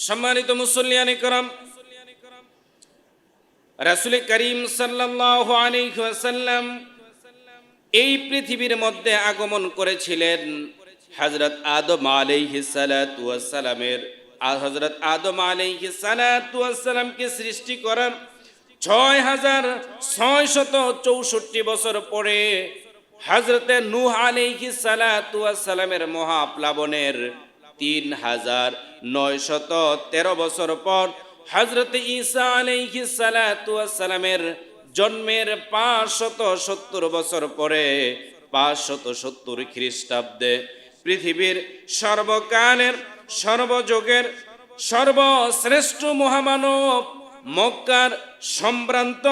সম্মানিত মুসল্লিয়ানি করম, রাসুল করিম ওয়াসাল্লাম এই পৃথিবীর মধ্যে আগমন করেছিলেন হযরত আদম আলাইহিস সালাতু ওয়াস সালামের হযরত আদম আলাইহিস সালাতু সালামকে সৃষ্টি করার ছয় হাজার ছয় শত চৌষট্টি বছর পরে হজরতে নূহ আলাইহিস সালাতু সালামের মহাপ্লাবনের তিন হাজার নয় শত তেরো বছর পর হজরত সালাতু ওয়াস সালামের জন্মের পাঁচ শত সত্তর বছর পরে পাঁচ শত সত্তর খ্রিস্টাব্দে পৃথিবীর সর্বকালের, সর্বযুগের, সর্বশ্রেষ্ঠ মহামানব মক্কার সম্ভ্রান্ত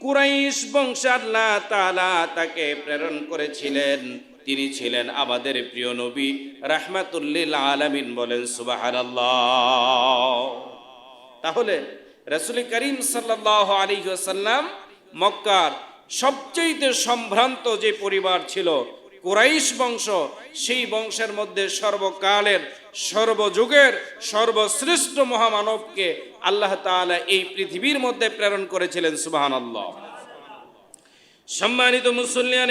কুরাইশ বংশ আল্লাহ তাআলা তাকে প্রেরণ করেছিলেন। তিনি ছিলেন আমাদের প্রিয় নবী, রাহমাতুল্লিল আলামিন বলেন, সুবহানাল্লাহ। তাহলে রসুল করিম সাল্লাহ মক্কার সবচেয়ে সম্ভ্রান্ত যে পরিবার ছিল, কুরাইশ বংশ, সেই বংশের মধ্যে সর্বকালের, সর্বযুগের, সর্বশ্রেষ্ঠ মহামানবকে আল্লাহ তাআলা এই পৃথিবীর মধ্যে প্রেরণ করেছিলেন সুবাহান সম্মানিত মুসল্লিয়ান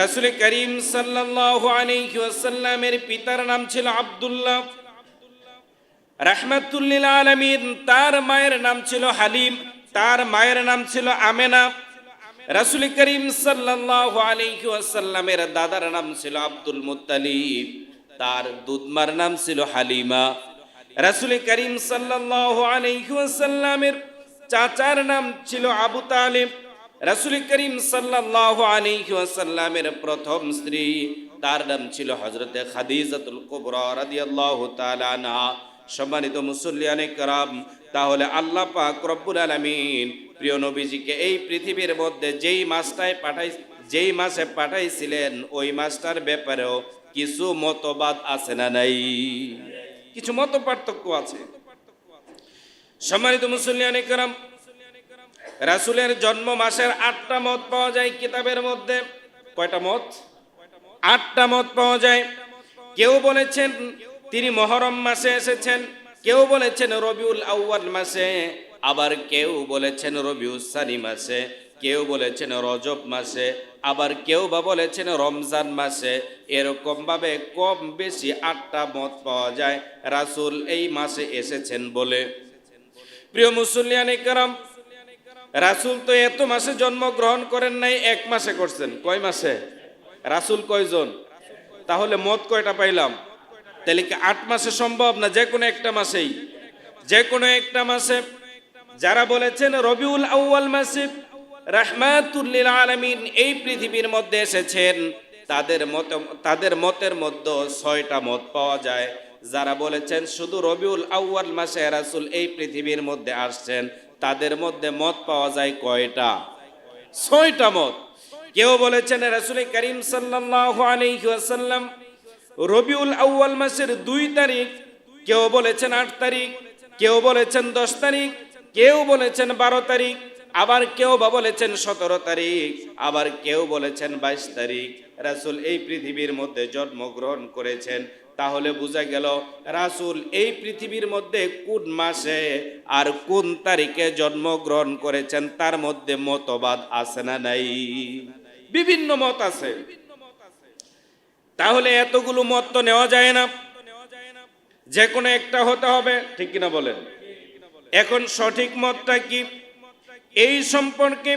রাসুল করিম সাল্লাহ আলাইহি ওয়াসাল্লামের পিতার নাম ছিল আব্দুল্লাহ। রাহমাতুল্লিল আলমিন, তার মায়ের নাম ছিল হালিম, তার মায়ের নাম ছিল আমেনা। রাসুল করিম সাল্লাল্লাহু আলাইহি ওয়াসাল্লামের দাদার নাম ছিল আব্দুল মুত্তালিব, তার দুধমার নাম ছিল হালিমা। রাসুল করিম সাল্লাল্লাহু আলাইহি ওয়াসাল্লামের চাচার নাম ছিল আবু তালিব রাসুল করিম সাল্লাল্লাহু আলাইহি ওয়াসাল্লামের প্রথম স্ত্রী, তার নাম ছিল হযরতে খাদিজাতুল কুবরা রাদিয়াল্লাহু তাআলা আনহা। সম্মানিত মুসল্লিয়ানে কারাম তাহলে আল্লাহ পাক রব্বুল আলামিন, প্রিয় নবীজিকে এই পৃথিবীর মধ্যে যেই মাসটায় পাঠাই, যেই মাসে পাঠাইছিলেন, ওই মাসটার ব্যাপারেও কিছু মতবাদ আছে না নাই? কিছু মত পার্থক্য আছে। সম্মানিত মুসল্লিয়ানে কারাম রাসুলের জন্ম মাসের আটটা মত পাওয়া যায় কিতাবের মধ্যে। কয়টা মত? আটটা মত পাওয়া যায়। কেউ বলেছেন তিনি মহরম মাসে এসেছেন, কেউ বলেছেন রবিউল আউয়াল মাসে, আবার কেউ বলেছেন রবিউল সানি মাসে, কেউ বলেছেন রজব মাসে, আবার কেউ বা বলেছেন রমজান মাসে। এরকম ভাবে কম বেশি আটটা মত পাওয়া যায়। রাসুল এই মাসে এসেছেন বলে। প্রিয় মুসল্লিয়ানি কারাম রাসুল তো এত মাসে জন্মগ্রহণ করেন নাই, এক মাসে করছেন। কয় মাসে? রাসুল কয়জন? তাহলে মত কয়টা পাইলাম? তাহলে কি আট মাসে সম্ভব না যে কোনো একটা মাসেই? যে কোনো একটা মাসে। যারা বলেছেন, রবিউল আউয়াল মাসে রাহমাতুল্লিল আলামিন এই পৃথিবীর মধ্যে এসেছেন, তাদের মত, তাদের মতের মধ্যে ছয়টা মত পাওয়া যায়। যারা বলেছেন, শুধু রবিউল আউয়াল মাসে রাসুল এই পৃথিবীর মধ্যে আসছেন তাদের মধ্যে মত পাওয়া যায় কয়টা? ছয়টা মত। কেউ বলেছেন রাসুল করিম ওয়াসাল্লাম রবিউল আউয়াল মাসের দুই তারিখ, কেউ বলেছেন আট তারিখ, কেউ বলেছেন দশ তারিখ, কেউ বলেছেন বারো তারিখ, আবার কেউ বা বলেছেন সতেরো তারিখ, আবার কেউ বলেছেন বাইশ তারিখ। রাসুল এই পৃথিবীর মধ্যে জন্মগ্রহণ করেছেন। তাহলে বোঝা গেল, রাসুল এই পৃথিবীর মধ্যে কোন মাসে আর কোন তারিখে জন্মগ্রহণ করেছেন, তার মধ্যে মতবাদ আছে না নাই? বিভিন্ন মত আছে। তাহলে এতগুলো মত তো নেওয়া যায় না। যে কোনো একটা হতে হবে, ঠিক কিনা বলেন? এখন সঠিক মতটা কি? এই সম্পর্কে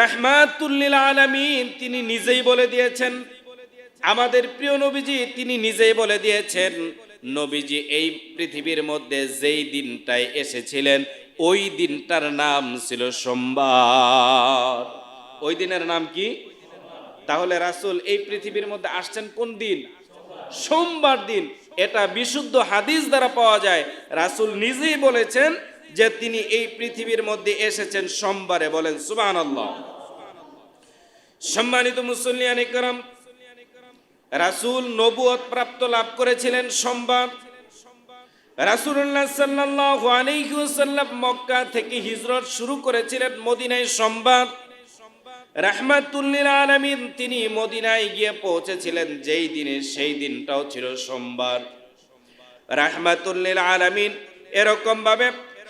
রাহমাতুল্লিল আলামিন তিনি নিজেই বলে দিয়েছেন আমাদের প্রিয় নবীজি, তিনি নিজেই বলে দিয়েছেন, নবীজি এই পৃথিবীর মধ্যে যেই দিনটায় এসেছিলেন, ওই দিনটার নাম ছিল সোমবার। ওই দিনের নাম কি? তাহলে রাসুল এই পৃথিবীর মধ্যে আসছেন কোন দিন? সোমবার দিন। এটা বিশুদ্ধ হাদিস দ্বারা পাওয়া যায়। রাসুল নিজেই বলেছেন যে তিনি এই পৃথিবীর মধ্যে এসেছেন সোমবারে বলেন সুবান সম্মানিত মুসল্লিয়ান করম রাসুল নবুয়ত প্রাপ্ত লাভ করেছিলেন সোমবার। রাসুল্লাহ সাল্লাহ মক্কা থেকে হিজরত শুরু করেছিলেন মদিনায় সোমবার। রাহমাতুল্লিল আলমিন তিনি মদিনায় গিয়ে পৌঁছেছিলেন, যেই দিনে সেই দিনটাও ছিল সোমবার। রাহমাতুল্লিল আলামিন এরকম ভাবে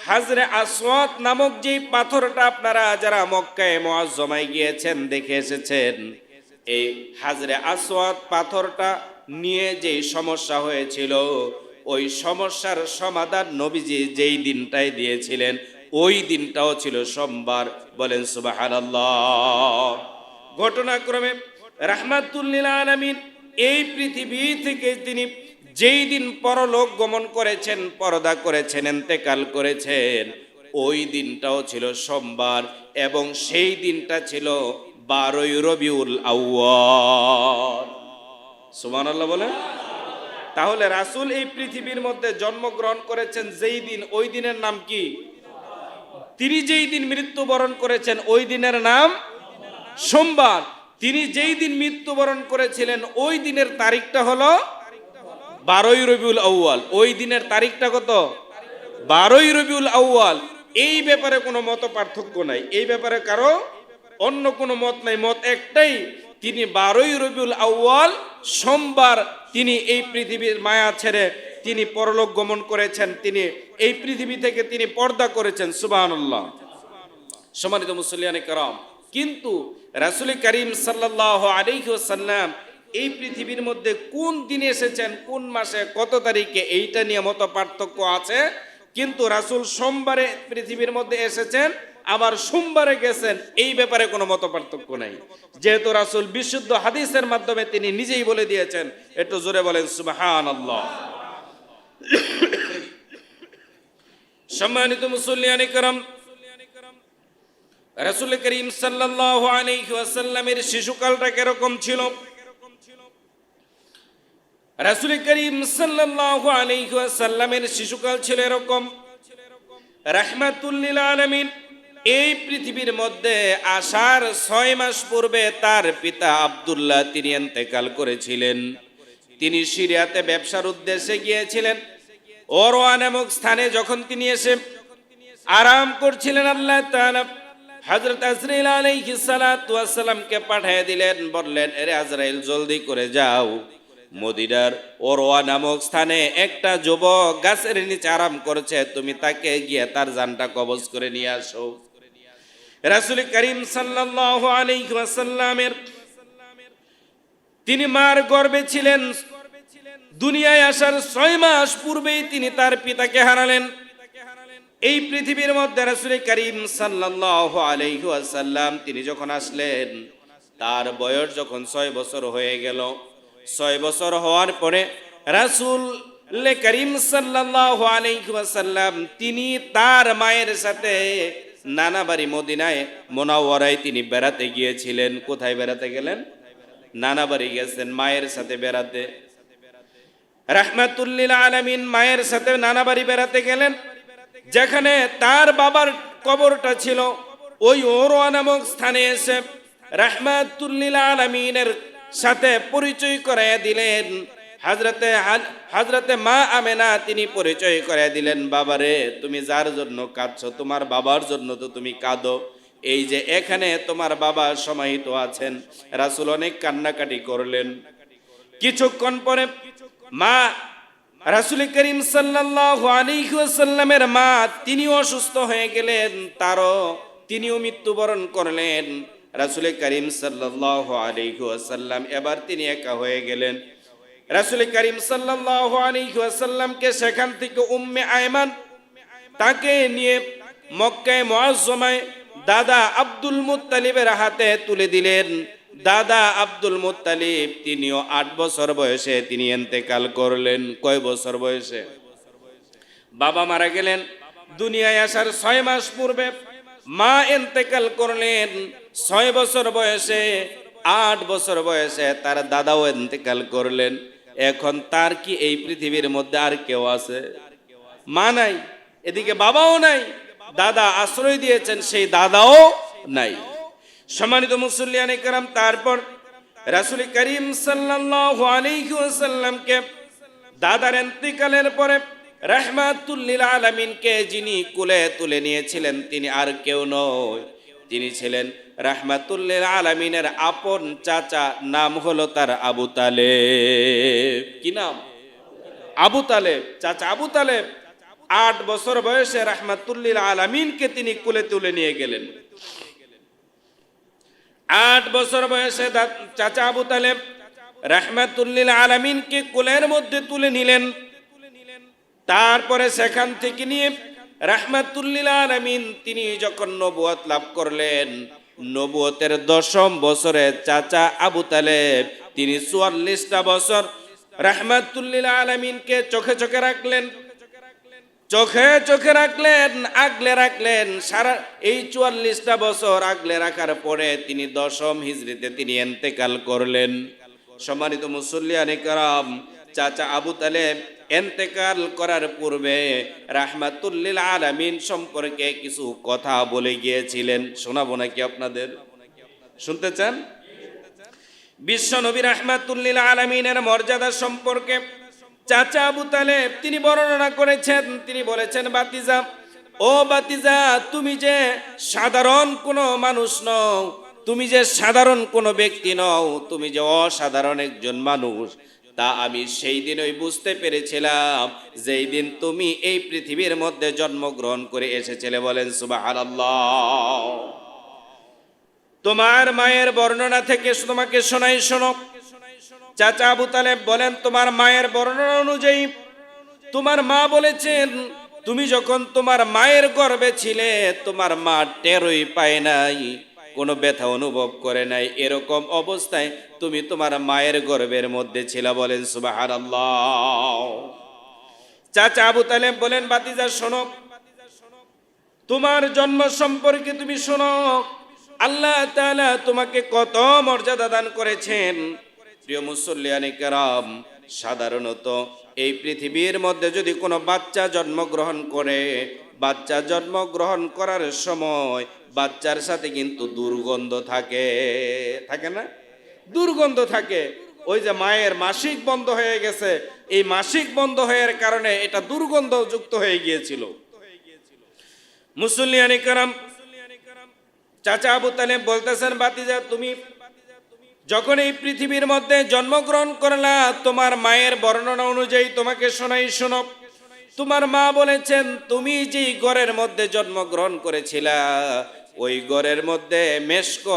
হাজরে আসওয়াত নামক যে পাথরটা আপনারা যারা মক্কায় মুআজ্জমায় গিয়েছেন দেখে এসেছেন। এই হাজরে আসওয়াত পাথরটা নিয়ে যে সমস্যা হয়েছিল, ওই সমস্যার সমাধান নবীজি যেই দিনটাই দিয়েছিলেন, ওই দিনটাও ছিল সোমবার। বলেন, সুবহানাল্লাহ। ঘটনাক্রমে রাহমাতুল্লিল আলামিন এই পৃথিবী থেকে তিনি যেই দিন পরলোক গমন করেছেন, পরদা করেছেন এন্তেকাল করেছেন, ওই দিনটাও ছিল সোমবার এবং সেই দিনটা ছিল বারোই রবিউল আউয়াল। সুবহানাল্লাহ বলেন। তাহলে রাসূল এই পৃথিবীর মধ্যে জন্মগ্রহণ করেছেন যেই দিন, ওই দিনের নাম কি? তিনি যেই দিন মৃত্যুবরণ করেছেন, ওই দিনের নাম সোমবার। তিনি যেই দিন মৃত্যুবরণ করেছিলেন, ওই দিনের তারিখটা হলো বারোই রবিউল আউয়াল। ওই দিনের তারিখটা কত? বারোই রবিউল আউয়াল। এই ব্যাপারে কোনো মত পার্থক্য নাই। এই ব্যাপারে কারও অন্য কোনো মত নাই। মত একটাই, তিনি বারোই রবিউল আউয়াল, সোমবার তিনি এই পৃথিবীর মায়া ছেড়ে তিনি পরলোক গমন করেছেন। তিনি এই পৃথিবী থেকে তিনি পর্দা করেছেন, সুবহানাল্লাহ। সম্মানিত মুসলিয়ানে কারাম, কিন্তু রাসুল করিম সাল্লাহ আলাইসাল্লাম এই পৃথিবীর মধ্যে কোন দিনে এসেছেন, কোন মাসে, কত তারিখে, এইটা নিয়ে মতো পার্থক্য আছে। কিন্তু রাসুল সোমবারে পৃথিবীর মধ্যে এসেছেন আবার সোমবারে গেছেন, এই ব্যাপারে কোনো মত পার্থক্য নাই। যেহেতু রাসুল বিশুদ্ধ হাদিসের মাধ্যমে তিনি নিজেই বলে দিয়েছেন, একটু জোরে বলেন সুবাহান সম্মানিত মুসল্লিয়ানি করম রাসুল করিম সাল্লাহ আলাইসাল্লামের শিশুকালটা কীরকম ছিল? রাসুল করিম সাল্লাহ আলাইসাল্লামের শিশুকাল ছিল এরকম। রাহমাতুল্লিল আলমিন। এই পৃথিবীর মধ্যে আসার ছয় মাস পূর্বে তার পিতা আবদুল্লাহ তিনি এন্তেকাল করেছিলেন। তিনি সিরিয়াতে ব্যবসার উদ্দেশ্যে গিয়েছিলেন। ওরওয়া নামক স্থানে যখন তিনি এসে আরাম করছিলেন, আল্লাহ হযরত আজরাইল আলাইহিস সালাতু ওয়াসসালামকে পাঠিয়ে দিলেন, বললেন, এরে আজরাইল, জলদি করে যাও। মদিনার ওরওয়া নামক স্থানে একটা যুবক গাছের নিচে আরাম করছে। তুমি তাকে গিয়ে তার জানটা কবজ করে নিয়ে আসো। রাসূল করিম সাল্লাল্লাহু আলাইহি ওয়াসাল্লামের তিনি মার গর্বে ছিলেন। দুনিয়ায় আসার ছয় মাস পূর্বেই তিনি তার পিতাকে হারালেন। এই পৃথিবীর মধ্যে রাসূল করিম সাল্লাল্লাহু আলাইহি ওয়াসাল্লাম তিনি যখন আসলেন, তার বয়স যখন ছয় বছর হয়ে গেল। ছয় বছর হওয়ার পরে রাসূল করিম সাল্লাল্লাহু আলাইহি ওয়াসাল্লাম তিনি তার মায়ের সাথে নানা বাড়ি মদিনায় মোনাওয়ারায় তিনি বেড়াতে গিয়েছিলেন। কোথায় বেড়াতে গেলেন? নানা বাড়ি গেছেন মায়ের সাথে বেড়াতে। রাহমাতুল্লিল আলামিন মায়ের সাথে নানা বাড়ি বেড়াতে গেলেন। যেখানে তার বাবার কবরটা ছিল। ওই ওরোয়া নামক স্থানে এসে রাহমাতুল্লিল আলামিনের সাথে পরিচয় করে দিলেন। হাজরতে হাজরতে মা আমেনা তিনি পরিচয় করে দিলেন, বাবারে, তুমি যার জন্য কাঁদছো? তোমার বাবার জন্য তো তুমি কাঁদো। এই যে এখানে তোমার বাবা সমাহিত আছেন। রাসুল অনেক কান্নাকাটি করলেন। কিছুক্ষণ পরে মা, রাসুল করিম ওয়াসাল্লামের মা তিনিও অসুস্থ হয়ে গেলেন, তারও তিনিও মৃত্যুবরণ করলেন। রাসুল করিম সাল্লাল্লাহু আলাইহি ওয়াসাল্লাম এবার তিনি একা হয়ে গেলেন। রাসুল করিম ওয়াসাল্লামকে সেখান থেকে উম্মে আয়মান তাকে নিয়ে মক্কায় মুআজ্জমায় দাদা আব্দুল মুতালিবের হাতে তুলে দিলেন। দাদা আব্দুল মুত্তালিব, তিনিও আট বছর বয়সে তিনি এন্তেকাল করলেন। কয় বছর বয়সে? বাবা মারা গেলেন। দুনিয়ায় আসার ছয় মাস পূর্বে মা এন্তেকাল করলেন। ছয় বছর বয়সে, আট বছর বয়সে তার দাদাও এন্তেকাল করলেন। এখন তার কি এই পৃথিবীর মধ্যে আর কেউ আছে? মা নাই, এদিকে বাবাও নাই, দাদা আশ্রয় দিয়েছেন, সেই দাদাও নাই। সম্মানিত মুসল্লিয়ানে কারাম, তারপর রাসুল করিম সাল্লাল্লাহু দাদার ইন্তিকালের পরে রাহমাতুল্লিল আলামিনকে যিনি কুলে তুলে নিয়েছিলেন, তিনি আর কেউ নয়। তিনি ছিলেন রাহমাতুল্লিল আলামিনের আপন চাচা, নাম হলো তার আবু তালেব। কি নাম? আবু তালেব। চাচা আবু তালেব। আট বছর বয়সে রাহমাতুল্লিল আলামিনকে তিনি কুলে তুলে নিয়ে গেলেন। আট বছর বয়সে চাচা আবু তালেব রাহমাতুল্লিল আলামিনকে কোলের মধ্যে তুলে নিলেন। তারপরে সেখান থেকে নিয়ে রাহমাতুল্লিল আলামিন তিনি যখন নবুয়ত লাভ করলেন, নবুয়তের দশম বছরে চাচা আবু তালেব, তিনি চুয়াল্লিশটা বছর রাহমাতুল্লিল আলামিনকে চোখে চোখে রাখলেন। চোখে চোখে রাখলেন, আগলে রাখলেন, সারা এই চুয়াল্লিশটা বছর আগলে রাখার পরে তিনি দশম হিজড়িতে তিনি এন্তেকাল করলেন। সম্মানিত মুসল্লিয়ানি কারাম চাচা আবু তালেব এন্তেকাল করার পূর্বে রাহমাতুল্লিল আলামিন সম্পর্কে কিছু কথা বলে গিয়েছিলেন। শোনাবো নাকি আপনাদের? শুনতে চান? বিশ্ব নবী রাহমাতুল্লিল আলামিনের মর্যাদা সম্পর্কে চাচা আবু তালেব তিনি বর্ণনা করেছেন। তিনি বলেছেন, বাতিজা, ও বাতিজা, তুমি যে সাধারণ কোনো মানুষ নও, তুমি যে সাধারণ কোনো ব্যক্তি নও, তুমি যে অসাধারণ একজন মানুষ তা আমি সেই দিনই বুঝতে পেরেছিলাম, যেই দিন তুমি এই পৃথিবীর মধ্যে জন্মগ্রহণ করে এসেছিলে। বলেন, সুবহানাল্লাহ। তোমার মায়ের বর্ণনা থেকে তোমাকে শোনাই, শোনো। চাচা আবু তালেব বলেন, তোমার মায়ের বর্ণনা অনুযায়ী তোমার মা বলেছেন, তুমি যখন তোমার মায়ের গর্বে ছিলে, তোমার মা টেরই পায় নাই। কোনো ব্যথা অনুভব করে নাই। এরকম অবস্থায় তুমি তোমার মায়ের গর্ভের মধ্যে ছিল বলেন সুবাহার চাচা আবু তালেব বলেন, বাতিজা, শোনো, তোমার জন্ম সম্পর্কে তুমি শোনো, আল্লাহ তোমাকে কত মর্যাদা দান করেছেন। প্রিয় মুসল্লিয়ানি কেরাম, সাধারণত এই পৃথিবীর মধ্যে যদি কোনো বাচ্চা জন্মগ্রহণ করে বাচ্চা জন্মগ্রহণ করার সময় বাচ্চার সাথে কিন্তু দুর্গন্ধ থাকে। থাকে না? দুর্গন্ধ থাকে। ওই যে মায়ের মাসিক বন্ধ হয়ে গেছে। এই মাসিক বন্ধ হওয়ার কারণে এটা দুর্গন্ধ যুক্ত হয়ে গিয়েছিল। মুসল্লিয়ানি কারাম, চাচা আবু তালেব বলতেছেন বাতিজা তুমি যখন এই পৃথিবীর মধ্যে জন্মগ্রহণ করলা, তোমার মায়ের বর্ণনা অনুযায়ী তোমাকে শোনাই, শোনো। তোমার মা বলেছেন, তুমি যেই ঘরের মধ্যে জন্মগ্রহণ করেছিলা, ওই ঘরের মধ্যে মেশকো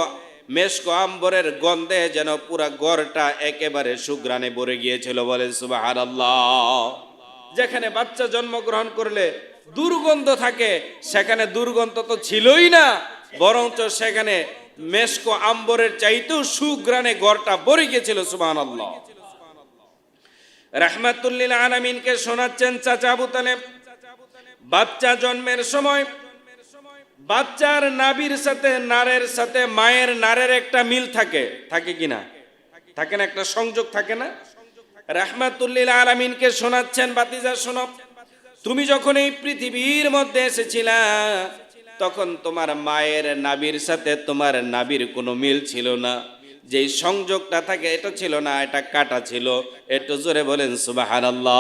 মেশকো আম্বরের গন্ধে যেন পুরা ঘরটা একেবারে সুগ্রানে ভরে গিয়েছিল বলেন সুবহানাল্লাহ। যেখানে বাচ্চা জন্মগ্রহণ করলে দুর্গন্ধ থাকে, সেখানে দুর্গন্ধ তো ছিলই না, বরঞ্চ সেখানে মেশকো আম্বরের চাইতেও সুগ্রানে ঘরটা ভরে গিয়েছিল সুবহানাল্লাহ। রাহমাতুল্লিল আলামিনকে শোনাচ্ছেন চাচা আবু তালেব। বাচ্চা জন্মের সময় বাচ্চার নাবির সাথে নারের সাথে মায়ের নারের একটা মিল থাকে। থাকে কিনা থাকে না? একটা সংযোগ থাকে না? রাহমাতুল্লিল আলামিনকে শোনাচ্ছেন, বাতিজা শোনো। তুমি যখন এই পৃথিবীর মধ্যে এসেছিলা, তখন তোমার মায়ের নাবির সাথে তোমার নাবির কোনো মিল ছিল না। যেই সংযোগটা থাকে, এটা ছিল না, এটা কাটা ছিল। একটু জোরে বলেন, সুবহানাল্লাহ।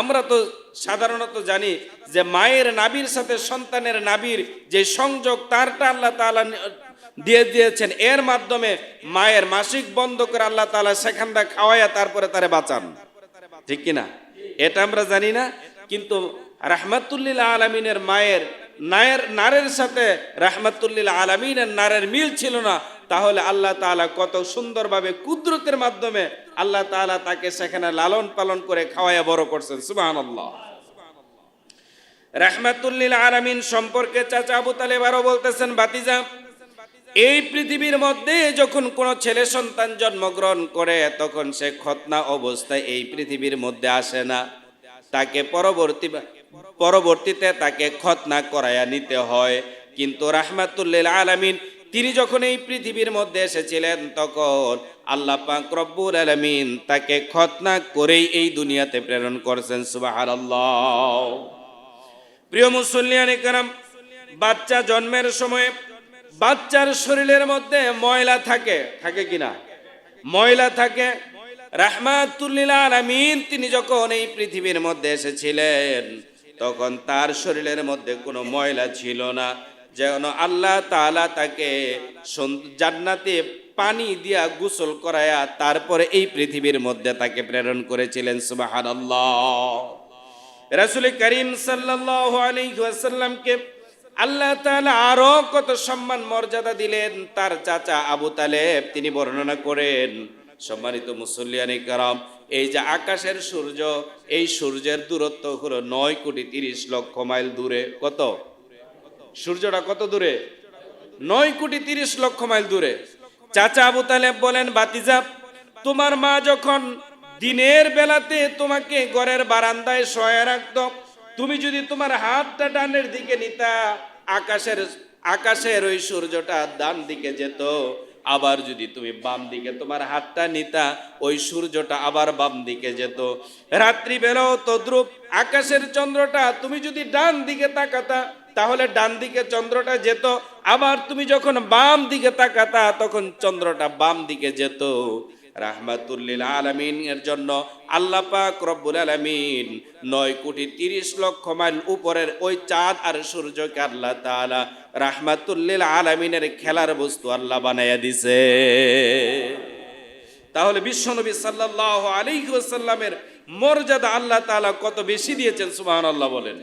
আমরা তো সাধারণত জানি যে মায়ের নাবির সাথে সন্তানের নাবির যে সংযোগ, তারটা আল্লাহ তাআলা দিয়ে দিয়েছেন। এর মাধ্যমে মায়ের মাসিক বন্ধ করে আল্লাহ তাআলা সেখানটা খাওয়াইয়া তারপরে তারে বাঁচান। ঠিক কিনা? এটা আমরা জানি না, কিন্তু রাহমাতুল্লিল আলমিনের মায়ের নায়ের নারের সাথে রাহমাতুল্লিল আলমিনের নারের মিল ছিল না। তাহলে আল্লাহ তাআলা কত সুন্দরভাবে কুদরতের মাধ্যমে আল্লাহ তাআলা তাকে সেখানে লালন পালন করে খাওয়াইয়া বড় করছেন। সুবহানাল্লাহ। রাহমাতুল্লিল আলামিন সম্পর্কে চাচা আবু তালেব আরও বলতেছেন, বাতিজা, এই পৃথিবীর মধ্যে যখন কোনো ছেলে সন্তান জন্মগ্রহণ করে, তখন সে খতনা অবস্থায় এই পৃথিবীর মধ্যে আসে না। তাকে পরবর্তী পরবর্তীতে তাকে খতনা করায়া নিতে হয়। কিন্তু রাহমাতুল্লিল আলামিন তিনি যখন এই পৃথিবীর মধ্যে এসেছিলেন, তখন আল্লাহ পাক রব্বুল আলামিন তাকে খতনা করেই এই দুনিয়াতে প্রেরণ করেছেন, সুবহানাল্লাহ। প্রিয় মুসল্লিয়ান কারাম, বাচ্চা জন্মের সময় বাচ্চার শরীরের মধ্যে ময়লা থাকে থাকে কিনা? ময়লা থাকে। রাহমাতুল্লিল আলামিন, তিনি যখন এই পৃথিবীর মধ্যে এসেছিলেন, তখন তার শরীরের মধ্যে কোনো ময়লা ছিল না। যেন আল্লাহ তাআলা তাকে জান্নাতে পানি দিয়া গোসল করায়া তারপরে এই পৃথিবীর মধ্যে তাকে প্রেরণ করেছিলেন, সুবহানাল্লাহ। রাসূল করিম আলাইহি আল্লাহ তাআলা আরও কত সম্মান, মর্যাদা দিলেন, তার চাচা আবু তালেব, তিনি বর্ণনা করেন, সম্মানিত মুসল্লিয়ানি কারাম, এই যে আকাশের সূর্য, এই সূর্যের দূরত্ব হলো নয় কোটি তিরিশ লক্ষ মাইল দূরে, কত? সূর্যটা কত দূরে? নয় কোটি তিরিশ লক্ষ মাইল দূরে। চাচা আবু তালেব বলেন, বাতিজা, তোমার মা যখন দিনের বেলাতে তোমাকে ঘরের বারান্দায় শয়ে রাখত, তুমি যদি তোমার হাতটা ডানের দিকে নিতা, আকাশের আকাশের ওই সূর্যটা ডান দিকে যেত। আবার যদি তুমি বাম দিকে তোমার হাতটা নিতা, ওই সূর্যটা আবার বাম দিকে যেত। রাত্রি বেলাও তদ্রুপ আকাশের চন্দ্রটা তুমি যদি ডান দিকে তাকাতা তাহলে ডান দিকে চন্দ্রটা যেত। আবার তুমি যখন বাম দিকে তাকাতা, তখন চন্দ্রটা বাম দিকে যেত। রাহমাতুল্লিল আলামিন, এর জন্য আল্লাহ পাক রব্বুল আলামিন নয় কোটি তিরিশ লক্ষ মাইল উপরের ওই চাঁদ আর সূর্যকে আল্লাহ তাআলা রাহমাতুল্লিল আলামিনের খেলার বস্তু আল্লাহ বানাইয়া দিছে। তাহলে বিশ্বনবী আলাইহি ওয়াসাল্লামের মর্যাদা আল্লাহ তাআলা কত বেশি দিয়েছেন, সুবহানাল্লাহ বলেন।